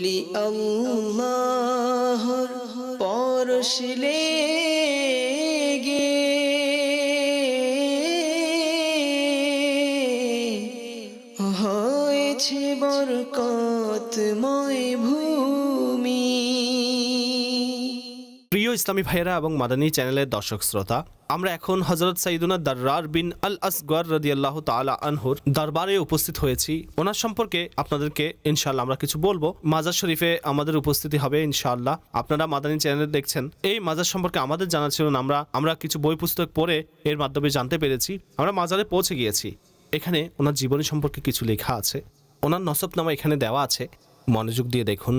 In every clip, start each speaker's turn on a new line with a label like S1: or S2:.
S1: বলি আল্লাহর পরশলে
S2: ইসলামী ভাইয়েরা এবং মাদানী চ্যানেলের দর্শক শ্রোতা, আমরা এখন হজরত সাইদুনা দার্রার বিন আল আসগর রদিয়াল্লাহ তালা আনহুর দরবারে উপস্থিত হয়েছি। ওনার সম্পর্কে আপনাদেরকে ইনশাল্লাহ আমরা কিছু বলব। মাজার শরীফে আমাদের উপস্থিতি হবে ইনশাআল্লাহ। আপনারা মাদানী চ্যানেলে দেখছেন। এই মাজার সম্পর্কে আমাদের জানা ছিল না, আমরা আমরা কিছু বই পুস্তক পড়ে এর মাধ্যমে জানতে পেরেছি। আমরা মাজারে পৌঁছে গিয়েছি। এখানে ওনার জীবনী সম্পর্কে কিছু লেখা আছে। ওনার নসবনামা এখানে দেওয়া আছে। মনোযোগ দিয়ে দেখুন।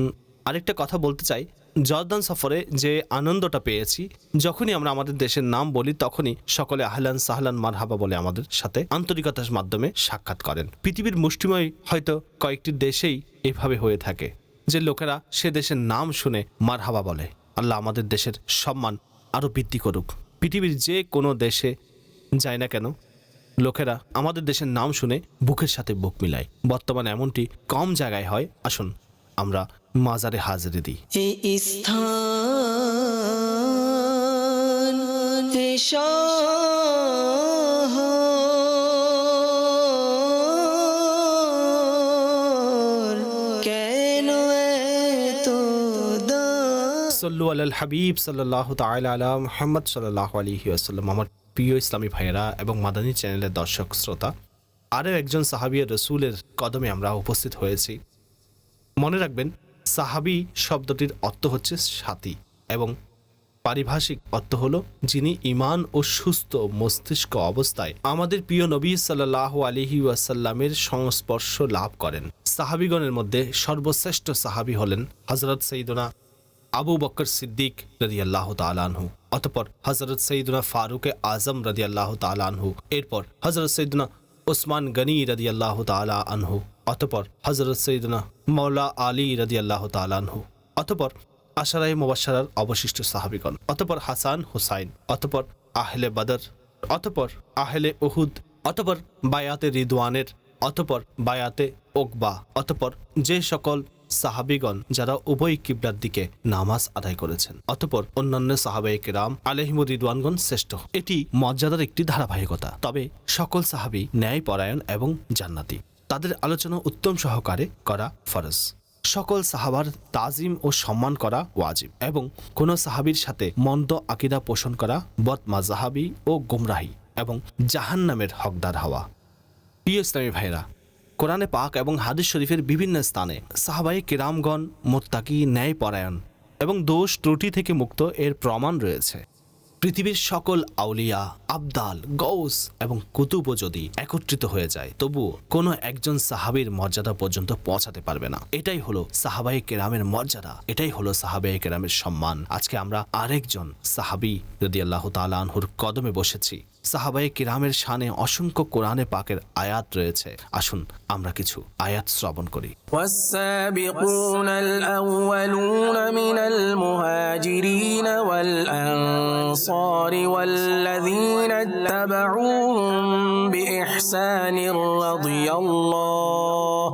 S2: আরেকটা কথা বলতে চাই। জর্দান সফরে যে আনন্দটা পেয়েছি, যখনই আমরা আমাদের দেশের নাম বলি, তখনই সকলে আহলান সাহলান মারহাবা বলে আমাদের সাথে আন্তরিকতার মাধ্যমে সাক্ষাৎ করেন। পৃথিবীর মুষ্টিময় হয়তো কয়েকটি দেশেই এভাবে হয়ে থাকে, যে লোকেরা সে দেশের নাম শুনে মারহাবা বলে। আল্লাহ আমাদের দেশের সম্মান আরও বৃদ্ধি করুক। পৃথিবীর যে কোনো দেশে যায় না কেন, লোকেরা আমাদের দেশের নাম শুনে বুকের সাথে বুক মিলায়। বর্তমানে এমনটি কম জায়গায় হয়, আসুন আমরা মাজারে হাজিরি দিই।
S1: এই স্থান কেন
S2: সল্লু আল হাবিব সাল্লাহ তাআলা আলা মুহাম্মদ সাল্লাহ আলাইহি আসাল্লাম আমার প্রিয় ইসলামী ভাইয়েরা এবং মাদানী চ্যানেলের দর্শক শ্রোতা আরও একজন সাহাবিয়া রসুলের কদমে আমরা উপস্থিত হয়েছি। মনে রাখবেন, সাহাবি শব্দটির অর্থ হচ্ছে সাথী এবং পারিভাষিক অর্থ হল যিনি ইমান ও সুস্থ মস্তিষ্ক অবস্থায় আমাদের প্রিয় নবী সাল্লাহ আলিহি ওয়াসাল্লামের সংস্পর্শ লাভ করেন। সাহাবিগণের মধ্যে সর্বশ্রেষ্ঠ সাহাবি হলেন হজরত সঈদনা আবু বকর সিদ্দিক রদি আল্লাহ তালানহু অতপর হজরত সঈদুনা ফারুকে আজম রদি আল্লাহ তালানহু এরপর হজরত সঈদুনা ওসমান গনি রদি আল্লাহ তালা আনহু, অতপর হজরত সৈদনা মৌলা আলী রদি আল্লাহ তালানহু অতপর আশারাই মুবাসার অবশিষ্ট সাহাবিগণ, অতপর হাসান হুসাইন, অতপর আহলে বদর, অতপর আহলে উহুদ, অতপর বায়াতে রিদওয়ানের, অতপর বায়াতে ওকবা, অতপর যে সকল সাহাবিগণ যারা উভয় কিবলার দিকে নামাজ আদায় করেছেন। অতপর অন্যান্য সাহাবাই কেরাম আলহিমুদ রিদওয়ানগণ শ্রেষ্ঠ। এটি মর্যাদার একটি ধারাবাহিকতা। তবে সকল সাহাবি ন্যায় পরায়ণ এবং জান্নাতি। তাদের আলোচনা উত্তম সহকারে করা ফরজ। সকল সাহাবার তাজিম ও সম্মান করা ওয়াজিব এবং কোনো সাহাবীর সাথে মন্দ আকিদা পোষণ করা বদমা মাজাহাবি ও গুমরাহি এবং জাহান্নামের হকদার হওয়া। প্রিয় ইসলামী ভাইরা কোরআনে পাক এবং হাদিস শরীফের বিভিন্ন স্থানে সাহাবাই কিরামগণ মোত্তাকি ন্যায়পরায়ণ এবং দোষ ত্রুটি থেকে মুক্ত এর প্রমাণ রয়েছে। পৃথিবীর সকল আউলিয়া, আবদাল গৌস এবং কুতুবও যদি একত্রিত হয়ে যায় তবুও কোনো একজন সাহাবীর মর্যাদা পর্যন্ত পৌঁছাতে পারবে না। এটাই হলো সাহাবাই কেরামের মর্যাদা। এটাই হলো সাহাবাই কেরামের সম্মান। আজকে আমরা আরেকজন সাহাবি যদি আল্লাহ তালানহুর কদমে বসেছি। সাহাবাই কিরামের শানে অসংখ্য কোরআনে পাকের আয়াত রয়েছে আসুন আমরা কিছু আয়াত শ্রবণ করি
S3: والسابقون الأولون من المهاجرين والأنصار والذين اتبعوهم بإحسان رضي الله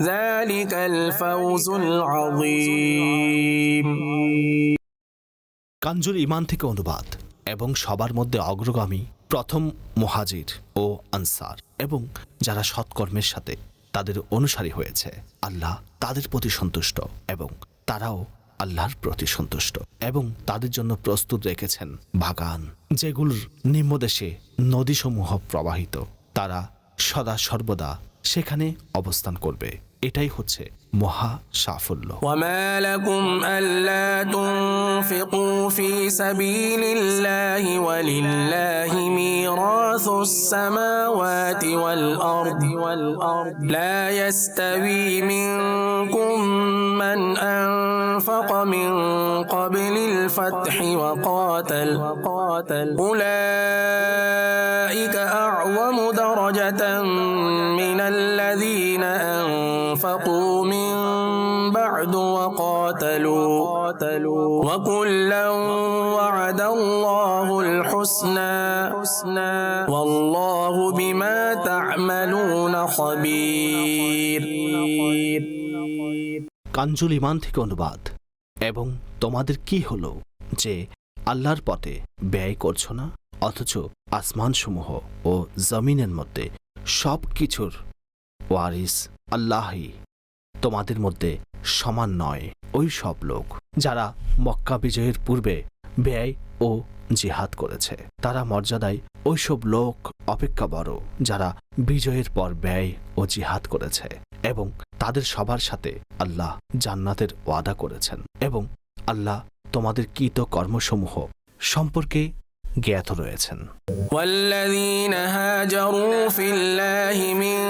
S3: ذلك الفوز العظيم
S2: কাঞ্জুর ইমান থেকে অনুবাদ এবং সবার মধ্যে অগ্রগামী প্রথম মুহাজির ও আনসার এবং যারা সৎকর্মের সাথে তাদের অনুসারী হয়েছে আল্লাহ তাদের প্রতি সন্তুষ্ট এবং তারাও আল্লাহর প্রতি সন্তুষ্ট এবং তাদের জন্য প্রস্তুত রেখেছেন বাগান যেগুলোর নিম্নদেশে নদীসমূহ প্রবাহিত তারা সদা সর্বদা সেখানে অবস্থান করবে এটাই হচ্ছে মহা সাফল্য
S3: وما لكم ألا تنفقوا في سبيل الله ولله ميراث السماوات والأرض والأرض لا يستوي منكم من أنفق من قبل الفتح وقاتل وقاتل أولئك وقاتلوا وكلا وعد الله الحسنى والله بما تعملون خبير
S2: কাঞ্জুল ইমান থেকে অনুবাদ এবং তোমাদের কি হলো যে আল্লাহর পথে ব্যয় করছো না অথচ আসমানসমূহ ও জমিনের মধ্যে সব কিছুর ওয়ারিস আল্লাহই তোমাদের মধ্যে সমান নয়। ওই সব লোক যারা মক্কা বিজয়ের পূর্বে ব্যয় ও জিহাদ করেছে, তারা মর্যাদায় ওইসব লোক অপেক্ষা বড় যারা বিজয়ের পর ব্যয় ও জিহাদ করেছে এবং তাদের সবার সাথে আল্লাহ জান্নাতের ওয়াদা করেছেন এবং আল্লাহ তোমাদের কৃত কর্মসমূহ সম্পর্কে জ্ঞাত রয়েছেন
S3: والذين هاجروا في الله من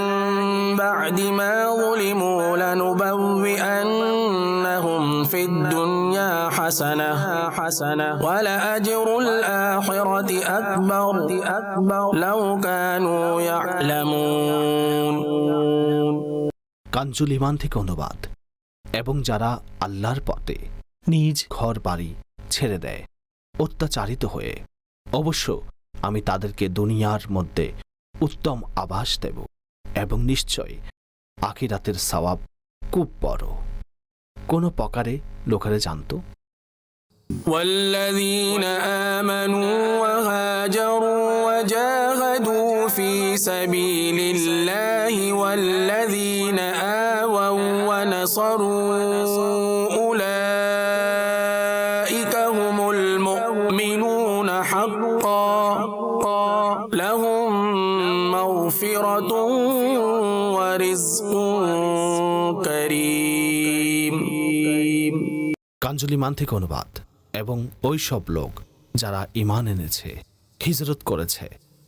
S3: بعد ما ظلموا لنبوئنهم في الدنيا حسنة حسنة ولأجر الآخرة أكبر أكبر لو كانوا يعلمون
S2: কাঞ্জুল ইমান থেকে অনুবাদ এবং যারা আল্লাহর পথে নিজ ঘর বাড়ি ছেড়ে দেয় অত্যাচারিত হয়ে অবশ্য আমি তাদেরকে দুনিয়ার মধ্যে উত্তম আভাস দেব এবং নিশ্চয় আখিরাতের সওয়াব খুব বড় কোনো প্রকারে লোকেরা জানত
S3: والذين آمنوا وهاجروا وجاهدوا في سبيل الله والذين آووا ونصروا
S2: কাঞ্জুল ইমান থেকে অনুবাদ এবং ওই সব লোক যারা ইমান এনেছে, হিজরত করেছে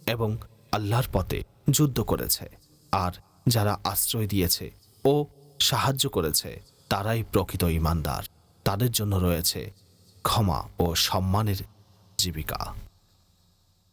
S2: এবং আল্লাহর পথে যুদ্ধ করেছে। আর যারা আশ্রয় দিয়েছে ও সাহায্য করেছে, তারাই প্রকৃত ইমানদার তাদের জন্য রয়েছে ক্ষমা ও সম্মানের জীবিকা।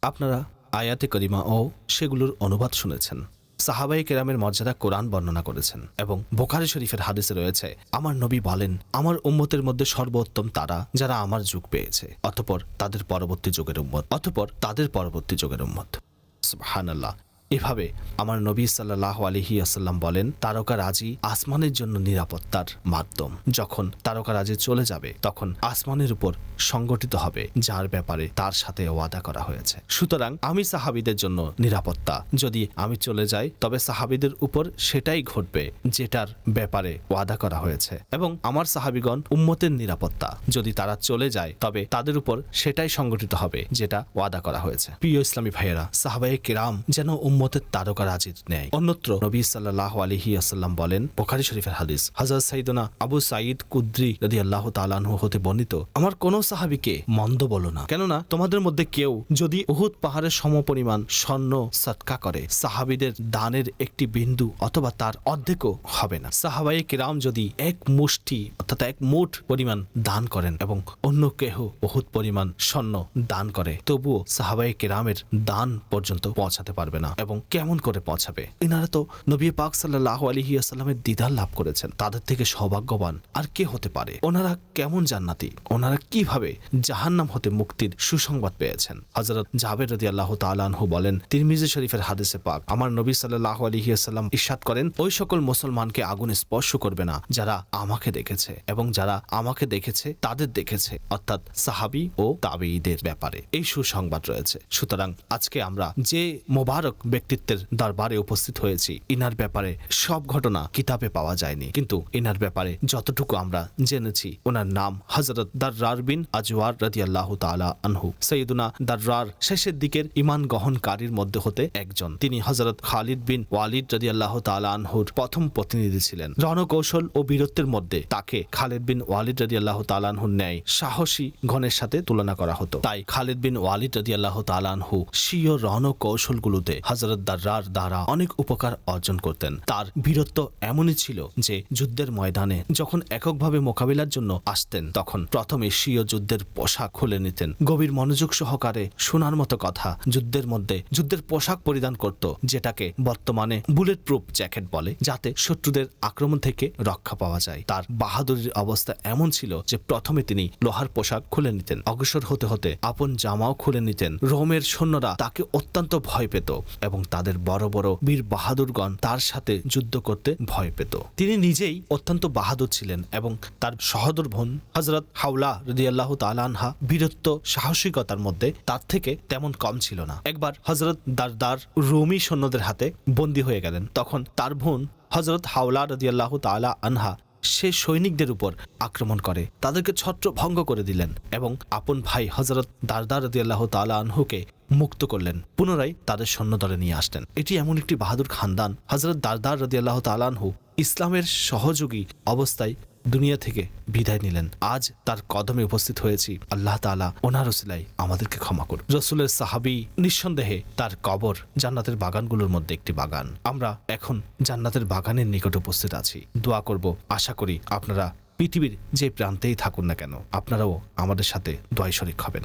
S2: আপনারা আয়াতে করিমা ও সেগুলোর অনুবাদ শুনেছেন। সাহাবাই কেরামের মর্যাদা কোরআন বর্ণনা করেছেন এবং বোখারি শরীফের হাদিসে রয়েছে, আমার নবী বলেন, আমার উম্মতের মধ্যে সর্বোত্তম তারা যারা আমার যুগ পেয়েছে, অতপর তাদের পরবর্তী যুগের উম্মত, অতপর তাদের পরবর্তী যুগের উম্মত। সুবহানাল্লাহ। এভাবে আমার নবী সাল্লাহ আলহি আসাল্লাম বলেন তারকারাজি আসমানের জন্য নিরাপত্তার মাধ্যম। যখন তারকারাজি চলে যাবে, তখন আসমানের উপর সংগঠিত হবে, যার ব্যাপারে তার সাথে ওয়াদা করা হয়েছে। সুতরাং আমি সাহাবিদের জন্য নিরাপত্তা। যদি আমি চলে যাই, তবে সাহাবিদের উপর সেটাই ঘটবে, যেটার ব্যাপারে ওয়াদা করা হয়েছে। এবং আমার সাহাবিগণ উম্মতের নিরাপত্তা। যদি তারা চলে যায়, তবে তাদের উপর সেটাই সংগঠিত হবে, যেটা ওয়াদা করা হয়েছে। প্রিয় ইসলামী ভাইয়েরা সাহাবাই কিরাম যেন উম্মতের তারকা রাজির ন্যায়। অন্যত্র নবী সাল্লাহ আলহি আসাল্লাম বলেন, বোখারি শরীফের হাদিস হাজার সাইদনা আবু সাঈদ কুদ্রি যদি আল্লাহ তালানহু হতে বর্ণিত, আমার কোন সাহাবিকে মন্দ বলো না। কেননা তোমাদের মধ্যে কেউ যদি উহুদ পাহাড়ের সমপরিমাণ স্বর্ণ সৎকা করে, সাহাবিদের দানের একটি বিন্দু অথবা তার অর্ধেকও হবে না। সাহাবাই কিরাম যদি এক মুষ্টি অর্থাৎ এক মুঠ পরিমাণ দান করেন এবং অন্য কেহ বহুত পরিমাণ স্বর্ণ দান করে, তবুও সাহাবাই কেরামের দান পর্যন্ত পৌঁছাতে পারবে না। এবং কেমন করে পৌঁছাবে। এনারা তো নবী পাক সাল্লাহ আলহি আসাল্লামের দিদার লাভ করেছেন। তাদের থেকে সৌভাগ্যবান আর কে হতে পারে? ওনারা কেমন জান্নাতি? ওনারা কীভাবে জাহান্নাম হতে মুক্তির সুসংবাদ পেয়েছেন? হজরত জাবের রদি আল্লাহ তালানহু বলেন, তিরমিজি শরীফের হাদিসে পাক, আমার নবী সাল্লাহ আলহি আসাল্লাম ইস্বাদ করেন, ওই সকল মুসলমানকে আগুনে স্পর্শ করবে না, যারা আমাকে দেখেছে এবং যারা আমাকে দেখেছে, তাদের দেখেছে। অর্থাৎ সাহাবি ও তাবেঈদের ব্যাপারে এই সুসংবাদ রয়েছে। সুতরাং আজকে আমরা যে মোবারক ব্যক্তিত্বের দরবারে উপস্থিত হয়েছি। ইনার ব্যাপারে সব ঘটনা কিতাবে পাওয়া যায়নি। কিন্তু ইনার ব্যাপারে যতটুকু আমরা জেনেছি, ওনার নাম হজরত দার্রার বিন আজওয়ার রাজি আল্লাহ তালা আনহু। সৈয়দুনা দার্রার শেষের দিকের ইমান গ্রহণকারীর মধ্যে হতে একজন। তিনি হজরত খালিদ বিন ওয়ালিদ রাজি আল্লাহ তালা আনহুর প্রথম প্রতিনিধি ছিলেন। রণকৌশল ও বীরত্বের মধ্যে তাকে খালিদ বিন ওয়ালিদ রাজি আল্লাহ তালানহুর ন্যায় সাহসী গণের সাথে তুলনা করা হতো। তাই খালিদ বিন ওয়ালিদ রাজি আল্লাহ তালানহু স্বীয় রণকৌশলগুলোতে হজরত হজরত দার্রার দ্বারা অনেক উপকার অর্জন করতেন। তার বীরত্ব এমনই ছিল যে যুদ্ধের ময়দানে যখন এককভাবে মোকাবিলার জন্য আসতেন, তখন প্রথমে স্বীয় যুদ্ধের পোশাক খুলে নিতেন। গভীর মনোযোগ সহকারে শোনার মতো কথা যুদ্ধের মধ্যে যুদ্ধের পোশাক পরিধান করত, যেটাকে বর্তমানে বুলেট প্রুফ জ্যাকেট বলে, যাতে শত্রুদের আক্রমণ থেকে রক্ষা পাওয়া যায়। তার বাহাদুরির অবস্থা এমন ছিল যে প্রথমে তিনি লোহার পোশাক খুলে নিতেন। অগ্রসর হতে হতে আপন জামাও খুলে নিতেন। রোমের সৈন্যরা তাকে অত্যন্ত ভয় পেত এবং তাদের বড় বড় বীর বাহাদুরগণ তার সাথে যুদ্ধ করতে ভয় পেত। তিনি নিজেই অত্যন্ত বাহাদুর ছিলেন এবং তার সহদর বোন হজরত হাওলা রদিয়াল্লাহ তালানহা বীরত্ব, সাহসিকতার মধ্যে তার থেকে তেমন কম ছিল না। একবার হজরত দারদার রোমি সৈন্যদের হাতে বন্দী হয়ে গেলেন। তখন তার বোন হজরত হাওলা রদিয়াল্লাহ তালা আনহা সে সৈনিকদের উপর আক্রমণ করে। তাদেরকে ছত্র ভঙ্গ করে দিলেন এবং আপন ভাই হজরত দারদার রদিয়াল্লাহ তালা আনহুকে মুক্ত করলেন। পুনরায় তাদের সৈন্যদলে নিয়ে আসলেন। এটি এমন একটি বাহাদুর খানদান। হজরত দারদার রদিয়াল্লাহ তালানহু ইসলামের সহযোগী অবস্থায় দুনিয়া থেকে বিদায় নিলেন। আজ তার কদমে উপস্থিত হয়েছি। আল্লাহ তাআলা ওনার ওসিলাই আমাদেরকে ক্ষমা করুন রসুলের সাহাবি নিঃসন্দেহে তার কবর জান্নাতের বাগানগুলোর মধ্যে একটি বাগান। আমরা এখন জান্নাতের বাগানের নিকট উপস্থিত আছি। দোয়া করব, আশা করি আপনারা পৃথিবীর যে প্রান্তেই থাকুন না কেন, আপনারাও আমাদের সাথে দোয়াই শরিক হবেন।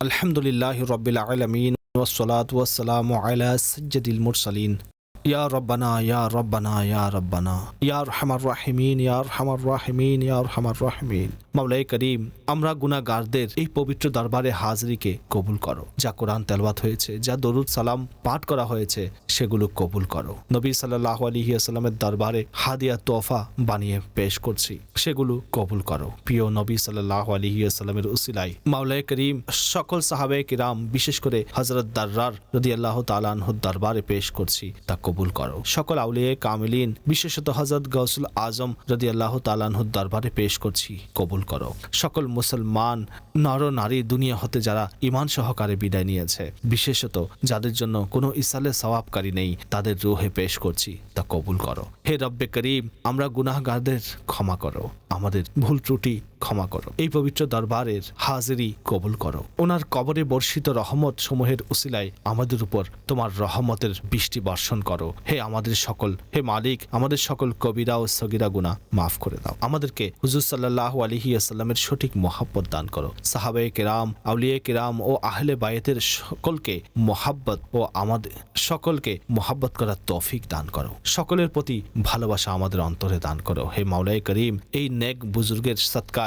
S2: আলহামদুলিল্লাহ রব্বিল আলমিন ওসলাত ওয়াসালাম আলা সজ্জদিল মুরসালিন। করিম, আমরা গুনাহগারদের এই পবিত্র দরবারে হাজরিকে কবুল করো। যা কোরআন তেলবাত হয়েছে, যা দরুদ সালাম পাঠ করা হয়েছে, সেগুলো কবুল করো। নবী সাল্লাহ আলহি আসাল্লামের দরবারে হাদিয়া তোফা বানিয়ে পেশ করছি, সেগুলো কবুল করো। প্রিয় নবী সাল্লাহ আলহি আসাল্লামের উসিলাই মাওলাই করিম, সকল সাহাবে কিরাম, বিশেষ করে হজরত দার্রার রদি আল্লাহ তালানহুর দরবারে পেশ করছি, তা কবুল করো। সকল আউলিয়ে কামিলিন, বিশেষত হজরত গৌসুল আজম রদি আল্লাহ তালানহুর দরবারে পেশ করছি, কবুল করো। সকল মুসলমান, নর নারী দুনিয়া হতে যারা ইমান সহকারে বিদায় নিয়েছে, বিশেষত যাদের জন্য কোনো ইসালে সওয়াবকারী নেই, তাদের রোহে পেশ করছি, তা কবুল করো। হে রব্বে করিম, আমরা গুনাহগারদের ক্ষমা করো। আমাদের ভুল ত্রুটি ক্ষমা করো। এই পবিত্র দরবারের হাজিরি কবুল করো। ওনার কবরে বর্ষিত রহমত সমূহের উসিলায় আমাদের উপর তোমার রহমতের বৃষ্টি বর্ষণ করো। হে আমাদের সকল, হে মালিক, আমাদের সকল কবিরা ও সগিরা গুনা মাফ করে দাও। আমাদেরকে হুজুর সাল্লাহ আলহি আসাল্লামের সঠিক মহাব্বত দান করো। সাহাবে কেরাম, আউলিয়ে কেরাম ও আহলে বায়েতের সকলকে মহাব্বত ও আমাদের সকলকে মহাব্বত করার তৌফিক দান করো। সকলের প্রতি ভালোবাসা আমাদের অন্তরে দান করো। হে মাওলাই করিম, এই নেক বুজুর্গের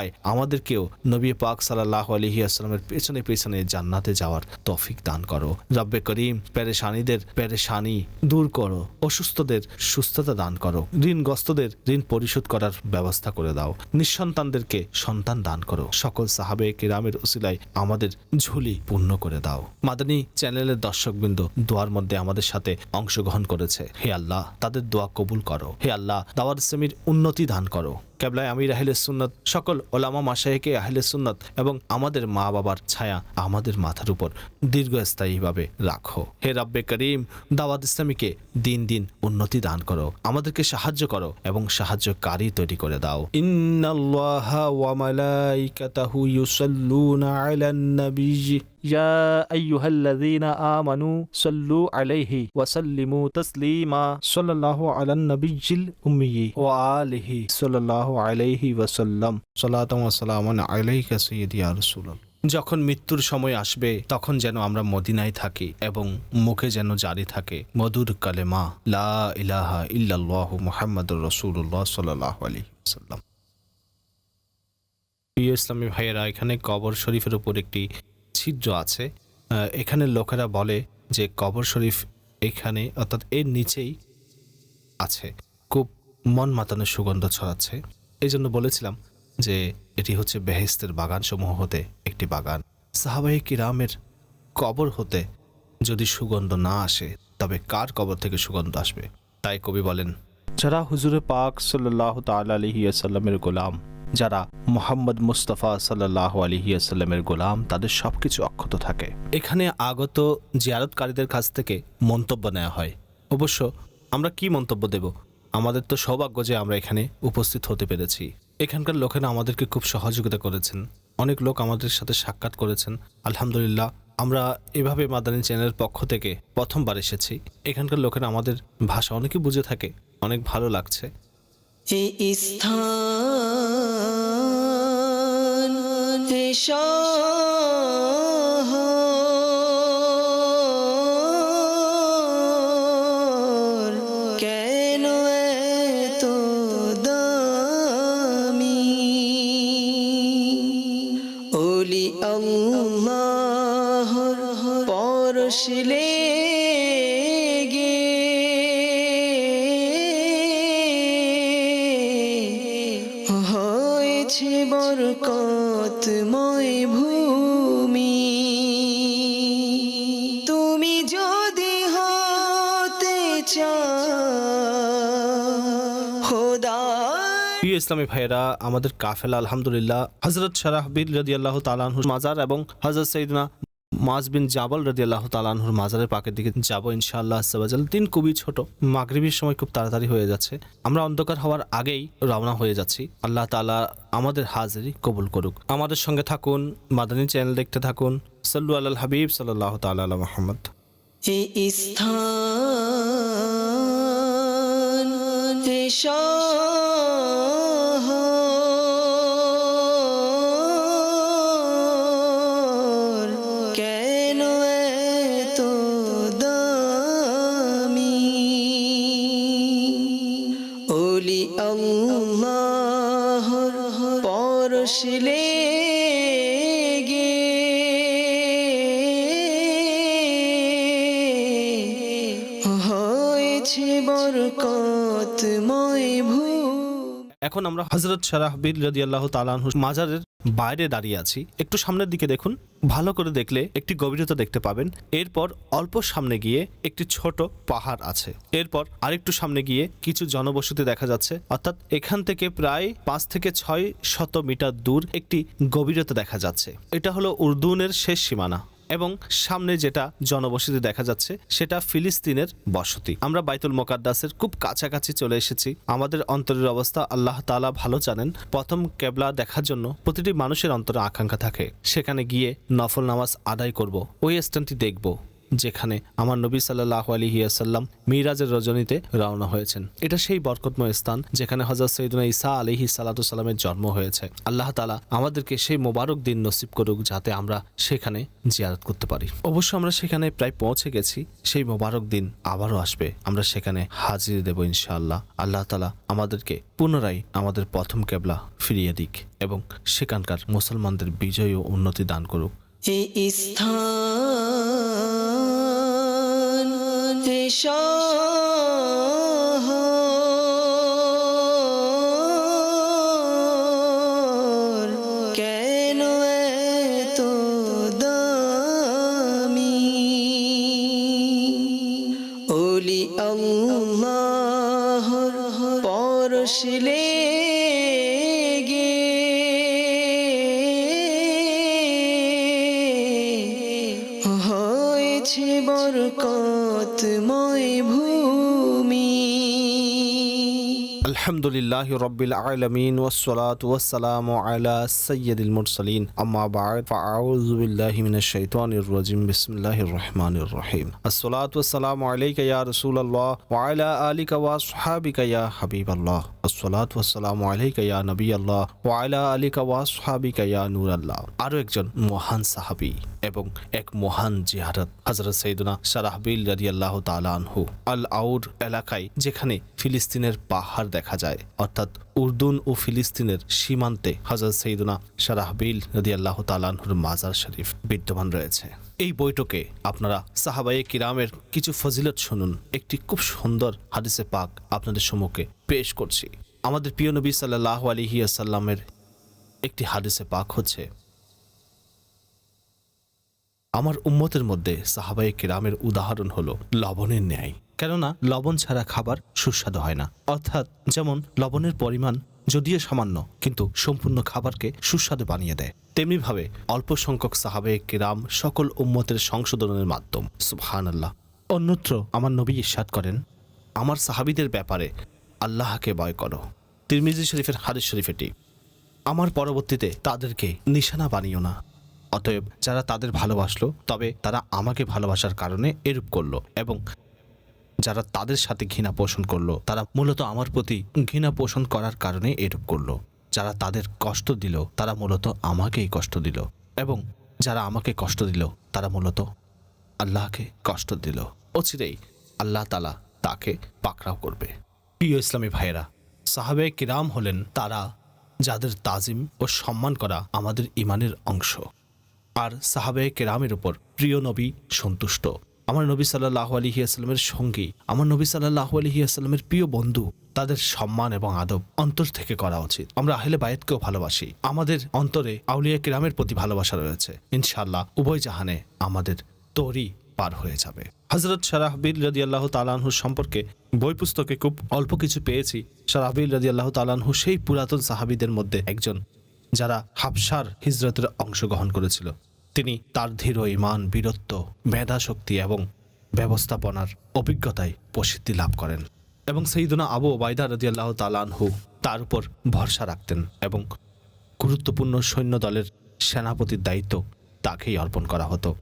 S2: সৎকায় আমাদেরকেও নবী পাক সাল্লাহ আলহি আসসালামের পেছনে পেছনে জান্নাতে যাওয়ার তফিক দান করো। রব্বে করিম, পেরেশানিদের পেরেশানি দূর করো। অসুস্থদের সুস্থতা দান করো। ঋণগ্রস্তদের ঋণ পরিশোধ করার ব্যবস্থা করে দাও। নিঃসন্তানদেরকে সন্তান দান করো। সকল সাহাবে কিরামের উসিলায় আমাদের ঝুলি পূর্ণ করে দাও। মাদানী চ্যানেলের দর্শকবৃন্দ দোয়ার মধ্যে আমাদের সাথে অংশগ্রহণ করেছে। হে আল্লাহ, তাদের দোয়া কবুল করো। হে আল্লাহ দাওয়ার সেমির উন্নতি দান করো। কেবলায় আমির আহলে সুন্নত, সকল ওলামা মাসাহেকে আহলে সুন্নত এবং আমাদের মা বাবার ছায়া আমাদের মাথার উপর দীর্ঘস্থায়ীভাবে রাখো। হে রাব্বে করিম, দাওয়াত ইসলামীকে দিন দিন উন্নতি দান করো, আমাদেরকে সাহায্য করো এবং সাহায্যকারী তৈরি করে দাও। ইন্নাল্লাহা ওয়া মালাইকাতাহু ইউসাল্লুনা আলান নাবিয়্যি ইয়া আইয়ুহাল্লাযীনা আমানু সাল্লু আলাইহি ওয়া সাল্লিমু তাসলিমা সাল্লাল্লাহু উম্মিয়্যি ওয়া আলিহি সাল্লাল্লাহু আলাইহি ওয়া সাল্লাম সালাতু ওয়া সালামুন আলাইকা রাসূলুল্লাহ যখন মৃত্যুর সময় আসবে, তখন যেন আমরা মদিনায় থাকি এবং মুখে যেন জারি থাকে, মধুর কালেমা, লা ইলাহা ইল্লাল্লাহ মুহাম্মাদুর রাসূলুল্লাহ সাল্লাল্লাহু আলাইহি প্রিয় ইসলামী ভাইয়েরা, এখানে কবর শরীফের উপর একটি ছিদ্র আছে। এখানে লোকেরা বলে যে কবর শরীফ এখানে অর্থাৎ এর নিচেই আছে। খুব মন মাতানো সুগন্ধ ছড়াচ্ছে। এই জন্য বলেছিলাম যে এটি হচ্ছে বেহেস্তের বাগানসমূহ হতে একটি বাগান। সাহাবাহি কিরামের কবর হতে যদি সুগন্ধ না আসে, তবে কার কবর থেকে সুগন্ধ আসবে? তাই কবি বলেন, যারা হুজুরে পাক সাল্লাহ তালা আলহি আসাল্লামের গোলাম যারা মোহাম্মদ মুস্তফা সাল্লাহ আলহি আসাল্লামের গোলাম, তাদের সবকিছু অক্ষত থাকে। এখানে আগত জিয়ারতকারীদের কাছ থেকে মন্তব্য নেওয়া হয়। অবশ্য আমরা কি মন্তব্য দেব? আমাদের তো সৌভাগ্য যে আমরা এখানে উপস্থিত হতে পেরেছি। এখানকার লোকেরা আমাদেরকে খুব সহযোগিতা করেছেন। অনেক লোক আমাদের সাথে সাক্ষাৎ করেছেন। আলহামদুলিল্লাহ, আমরা এভাবে মাদানী চ্যানেলের পক্ষ থেকে প্রথমবার এসেছি। এখানকার লোকেরা আমাদের ভাষা অনেকে বুঝে থাকে, অনেক ভালো লাগছে।
S1: এই স্থান
S2: ইসলামী ভাইয়েরা, আমাদের কাফেলা, আলহামদুলিল্লাহ। হজরত শারাহবিল রদি আল্লাহ তালানহুর মাজার এবং হজরত সঈদনা মাজ বিন জাবল রদি আল্লাহ তালানহুর মাজারের পাকের দিকে যাব ইনশাআল্লাহ সাবাজাল দিন খুবই ছোট, মাগরিবির সময় খুব তাড়াতাড়ি হয়ে যাচ্ছে। আমরা অন্ধকার হওয়ার আগেই রওনা হয়ে যাচ্ছি। আল্লাহ তালা আমাদের হাজিরি কবুল করুক। আমাদের সঙ্গে থাকুন, মাদানী চ্যানেল দেখতে থাকুন। সাল্লু আল্লাহ হাবিব সাল্লাহ তাল্লাহ মোহাম্মদ।
S1: এই স্থান
S2: এখন আমরা হজরত শারাহবিল রদি আল্লাহ তালানহুর মাজারের বাইরে দাঁড়িয়ে আছি। একটু সামনের দিকে দেখুন, ভালো করে দেখলে একটি গভীরতা দেখতে পাবেন। এরপর অল্প সামনে গিয়ে একটি ছোট পাহাড় আছে। এরপর আরেকটু সামনে গিয়ে কিছু জনবসতি দেখা যাচ্ছে। অর্থাৎ এখান থেকে প্রায় পাঁচ থেকে ছয় শত মিটার দূর একটি গভীরতা দেখা যাচ্ছে। এটা হলো উর্দুনের শেষ সীমানা। এবং সামনে যেটা জনবসতি দেখা যাচ্ছে, সেটা ফিলিস্তিনের বসতি। আমরা বাইতুল মোকাদ্দাসের খুব কাছাকাছি চলে এসেছি। আমাদের অন্তরের অবস্থা আল্লাহ তালা ভালো জানেন। প্রথম কেবলা দেখার জন্য প্রতিটি মানুষের অন্তরে আকাঙ্ক্ষা থাকে। সেখানে গিয়ে নফল নামাজ আদায় করব, ওই স্থানটি দেখব। যেখানে আমার নবী সাল্লাহ আলহিয়াসাল্লাম মিরাজের রজনীতে রওনা হয়েছেন। এটা সেই বরকতময় স্থান যেখানে হজরত সৈদুনা ইসা আলিহি সাল্লামের জন্ম হয়েছে। আল্লাহ তালা আমাদেরকে সেই মোবারক দিন নসিব করুক যাতে আমরা সেখানে জিয়ারত করতে পারি। অবশ্য আমরা সেখানে প্রায় পৌঁছে গেছি, সেই মোবারক দিন আবারও আসবে। আমরা সেখানে হাজির দেব ইনশাআল্লাহ। আল্লাহ তালা আমাদেরকে পুনরায় আমাদের প্রথম কেবলা ফিরিয়ে দিক এবং সেখানকার মুসলমানদের বিজয় ও উন্নতি দান করুক।
S1: স্থান এ হয়েছে বরকতময় ভূমি
S2: আলহামদুলিল্লাহ রব্বিল আলামিন ওয়াসসালাত ওয়াসসালামু আলা সাইয়্যিদিল মুরসালিন আম্মা বা'দ ফাআউযু বিল্লাহি মিনাশ শাইতানির রাজিম বিসমিল্লাহির রহমানির রহিম আসসালাতু ওয়াসসালামু আলাইকা ইয়া রাসূলুল্লাহ ওয়া আলা আলিকা ওয়া আসহাবিকা ইয়া হাবিবাল্লাহ আসসালাতু ওয়াসসালামু আলাইকা ইয়া নবিয়াল্লাহ ওয়া আলা আলিকা ওয়া আসহাবিকা ইয়া নূরাল্লাহ আরও একজন মহান সাহাবী এবং এক মহান জিহারত হযরত সাইয়েদনা সারাহবিল রাদিয়াল্লাহু তাআলা আনহু আল আউর এলাকায় যেখানে ফিলিস্তিনের পাহাড় দেখা যায়। অর্থাৎ উর্দুন ও ফিলিস্তিনের সীমান্তে হজরত সৈদুনা সারাহবিল নদী আল্লাহ তালানহুর মাজার শরীফ বিদ্যমান রয়েছে। এই বৈঠকে আপনারা সাহাবায়ে কিরামের কিছু ফজিলত শুনুন। একটি খুব সুন্দর হাদিসে পাক আপনাদের সম্মুখে পেশ করছি। আমাদের প্রিয় নবী সাল্লাহ আলিহি আসাল্লামের একটি হাদিসে পাক হচ্ছে, আমার উম্মতের মধ্যে সাহাবায়ে কিরামের উদাহরণ হলো লবণের ন্যায়। কেননা লবণ ছাড়া খাবার সুস্বাদু হয় না। অর্থাৎ যেমন লবণের পরিমাণ যদিও সামান্য, কিন্তু সম্পূর্ণ খাবারকে সুস্বাদু বানিয়ে দেয়। তেমনিভাবে অল্প সংখ্যক সাহাবে কিরাম সকল উম্মতের সংশোধনের মাধ্যম। সুবহান আল্লাহ অন্যত্র আমার নবী ইরশাদ করেন, আমার সাহাবিদের ব্যাপারে আল্লাহকে ভয় করো। তিরমিজি শরীফের হাদিস শরীফ এটি আমার পরবর্তীতে তাদেরকে নিশানা বানিও না। অতএব যারা তাদের ভালোবাসলো, তবে তারা আমাকে ভালোবাসার কারণে এরূপ করল এবং যারা তাদের সাথে ঘৃণা পোষণ করল, তারা মূলত আমার প্রতি ঘৃণা পোষণ করার কারণে এরূপ করল। যারা তাদের কষ্ট দিল, তারা মূলত আমাকেই কষ্ট দিল। এবং যারা আমাকে কষ্ট দিল, তারা মূলত আল্লাহকে কষ্ট দিল। অচিরেই আল্লাহ তালা তাকে পাকড়াও করবে। প্রিয় ইসলামী ভাইয়েরা সাহাবে কিরাম হলেন তারা যাদের তাজিম ও সম্মান করা আমাদের ইমানের অংশ। আর সাহাবে কেরামের উপর প্রিয় নবী সন্তুষ্ট। আমার নবী সাল্লাহ আলহি আসলামের সঙ্গী, আমার নবী সাল্লাহ আলহি আসলামের প্রিয় বন্ধু, তাদের সম্মান এবং আদব অন্তর থেকে করা উচিত। আমরা আহলে বায়েতকেও ভালোবাসি। আমাদের অন্তরে আউলিয়া কিরামের প্রতি ভালোবাসা রয়েছে। ইনশাল্লাহ উভয় জাহানে আমাদের তরি পার হয়ে যাবে। হজরত সারাহবিল রাজি আল্লাহ তালানহুর সম্পর্কে বই পুস্তকে খুব অল্প কিছু পেয়েছি। সারাহবিল রাজি আল্লাহ তালানহু সেই পুরাতন সাহাবিদের মধ্যে একজন, যারা হাবসার হিজরতের অংশগ্রহণ করেছিল। তিনি তার ধীর ইমান, বীরত্ব মেধা শক্তি এবং ব্যবস্থাপনার অভিজ্ঞতায় প্রসিদ্ধি লাভ করেন এবং সেইদুনা আবু ওবায়দা রদি আল্লাহ তালানহু তার উপর ভরসা রাখতেন এবং গুরুত্বপূর্ণ সৈন্য দলের সেনাপতির দায়িত্ব তাকেই অর্পণ করা হতো।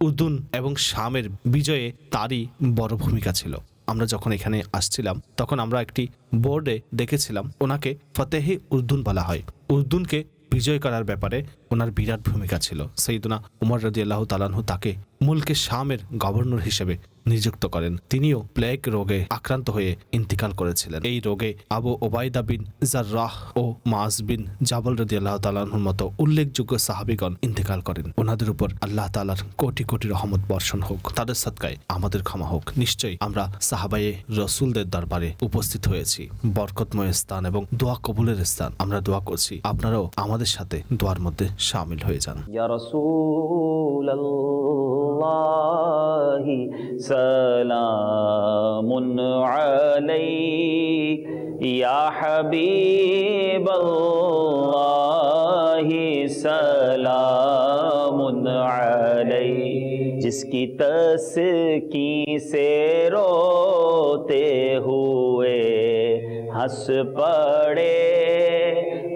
S2: উর্দুন এবং শামের বিজয়ে তারই বড় ভূমিকা ছিল। আমরা যখন এখানে আসছিলাম, তখন আমরা একটি বোর্ডে দেখেছিলাম, ওনাকে ফতেহে উর্দুন বলা হয়। উর্দুনকে বিজয় করার ব্যাপারে ওনার বিরাট ভূমিকা ছিল। সেইদুনা উমর রাজি আল্লাহ তালানহু তাকে মুলকে শামের গভর্নর হিসেবে নিযুক্ত করেন। তিনিও প্লেগ রোগে আক্রান্ত হয়ে ইন্তিকাল করেছিলেন। এই রোগে আবু ওবায়দা বিন জার্রাহ ও মাস বিন জাবল রদি আল্লাহ তালাহুর মতো উল্লেখযোগ্য সাহাবিগণ ইন্তেকাল করেন। ওনাদের উপর আল্লাহ তালার কোটি কোটি রহমত বর্ষণ হোক। তাদের সৎকায় আমাদের ক্ষমা হোক। নিশ্চয়ই আমরা সাহাবায়ে রসুলদের দরবারে উপস্থিত হয়েছি। বরকতময় স্থান এবং দোয়া কবুলের স্থান আমরা দোয়া করছি। আপনারাও আমাদের সাথে দোয়ার মধ্যে شامل ہوئے جانا۔
S4: یا رسول اللہ، سلام علی یا حبیب اللہ، سلام علی جس کی تسکی سے روتے ہوئے، ہنس پڑے۔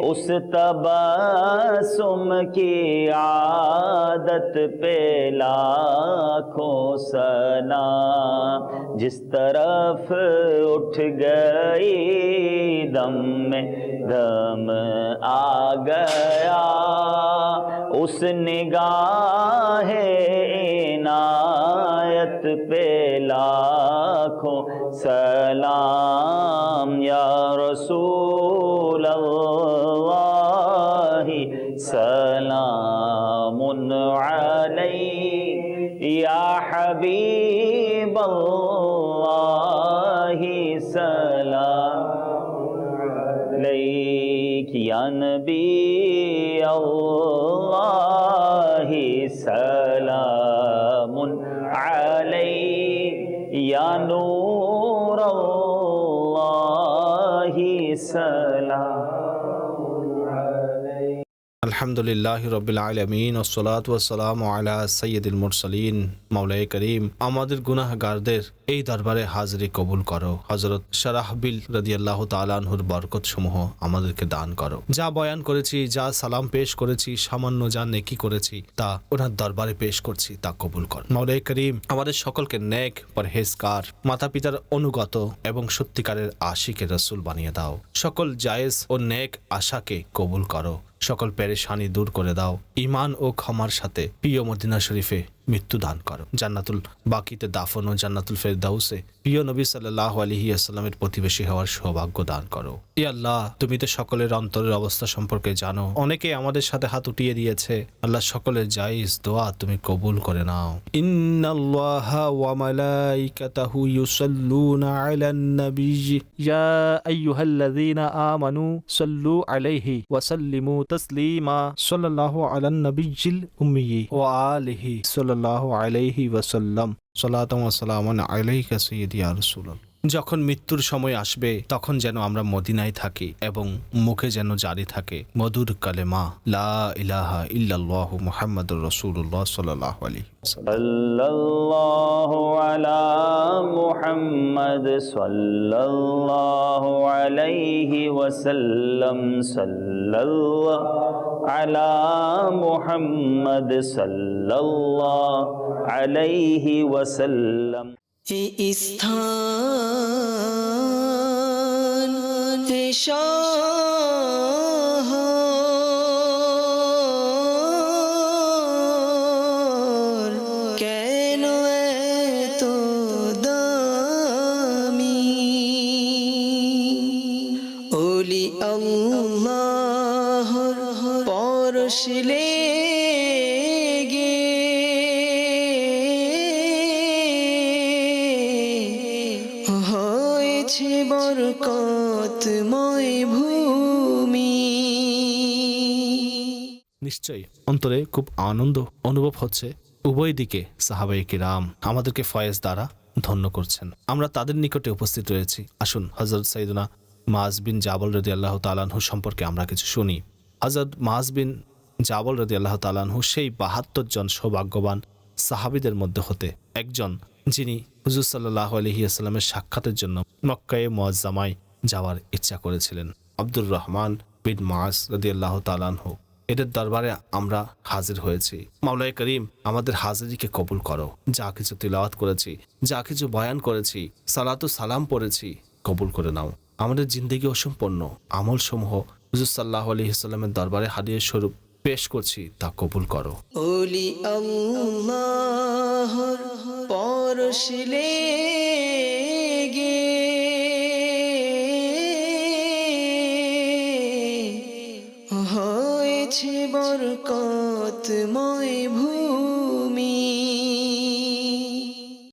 S4: اس تباسم کی عادت پہ لاکھوں سنا جس طرف اٹھ گئی دم میں، دم آ گیا۔ اس نگاہ عنایت پہ لاکھوں سلام حبيب الله سلام عليك يا نبي الله سلام عليك يا نور الله سلام
S2: আলহামদুলিল্লাহ রবিল আলমিন ওসলাত ওসালাম আলা সৈয়দুল মুরসালিন। মাওলাই করিম, আমাদের গুনাহগারদের এই দরবারে হাজরি কবুল করো। হজরত শারাহবিল রদিয়াল্লাহ তালানহুর বরকত সমূহ আমাদেরকে দান করো। যা বয়ান করেছি, যা সালাম পেশ করেছি, সামান্য যা নেকি করেছি, তা ওনার দরবারে পেশ করছি, তা কবুল কর। মাওলাই করিম, আমাদের সকলকে নেক, পরহেজগার মাতা পিতার অনুগত এবং সত্যিকারের আশিকে রসুল বানিয়ে দাও। সকল জায়েজ ও নেক আশাকে কবুল করো। সকল পেরেশানি দূর করে দাও। ইমান ও ক্ষমার সাথে প্রিয় মদিনা শরীফে মৃত্যু দান করো। জান্নাতুল বাকিতে দাফন ও জান্নাতুল ফেরদাউসে প্রিয় নবী সাল্লাহ আলহি প্রতিবেশী হওয়ার সৌভাগ্য দান করো। ই আল্লাহ, তুমি তো সকলের অন্তরের অবস্থা সম্পর্কে জানো। অনেকে আমাদের সাথে হাত উঠিয়ে দিয়েছে। আল্লাহ সকলের জাইজ দোয়া তুমি কবুল করে নাও। আলাইহি তাসলিমা। ওয়া আলাইহি সাল্লাম সালাতাম ওয়া সালামান আলাইকা সাইয়্যিদি ইয়া রাসূলুল্লাহ যখন মৃত্যুর সময় আসবে, তখন যেন আমরা মদিনায় থাকি এবং মুখে যেন জারি থাকে, মধুর কালেমা, লা ইলাহা ইল্লাল্লাহু মুহাম্মাদুর রাসূলুল্লাহ সাল্লাল্লাহু আলাইহি
S4: সাল্লাল্লাহু আলা মুহাম্মাদ সাল্লাল্লাহু আলাইহি ওয়াসাল্লাম। সাল্লাল্লাহু আলা মুহাম্মাদ সাল্লাল্লাহু আলাইহি ওয়াসাল্লাম।
S1: এই স্থান
S2: অন্তরে খুব আনন্দ অনুভব হচ্ছে। উভয় দিকে সাহাবাই কিরাম আমাদেরকে ফয়েজ দ্বারা ধন্য করছেন। আমরা তাদের নিকটে উপস্থিত রয়েছি। আসুন হজরত সাইদুনা মাজ বিন জাবল রদি আল্লাহ তালানহু সম্পর্কে আমরা কিছু শুনি। হজরত মাজ বিন জাবল রদি আল্লাহ তালানহু সেই বাহাত্তর জন সৌভাগ্যবান সাহাবিদের মধ্যে হতে একজন যিনি হুজুর সাল্লাহ আলহিয়াস্লামের সাক্ষাতের জন্য মক্কায়ে মোয়াজ্জামায় যাওয়ার ইচ্ছা করেছিলেন। আব্দুর রহমান বিন মাস রদি আল্লাহ তালানহু এদের দরবারে আমরা হাজির হয়েছি। মাওলাই করিম, আমাদের হাজিরিকে কবুল করো। যা কিছু তিলাওয়াত করেছি, যা কিছু বয়ান করেছি, সালাতু সালাম পড়েছি, কবুল করে নাও। আমাদের জিন্দগি অসম্পন্ন আমল সমূহ হুজুর সাল্লাহ আলহিহাস্লামের দরবারে হারিয়ে স্বরূপ পেশ করছি, তা কবুল করো।
S1: ওলি পরশলে হয়েছে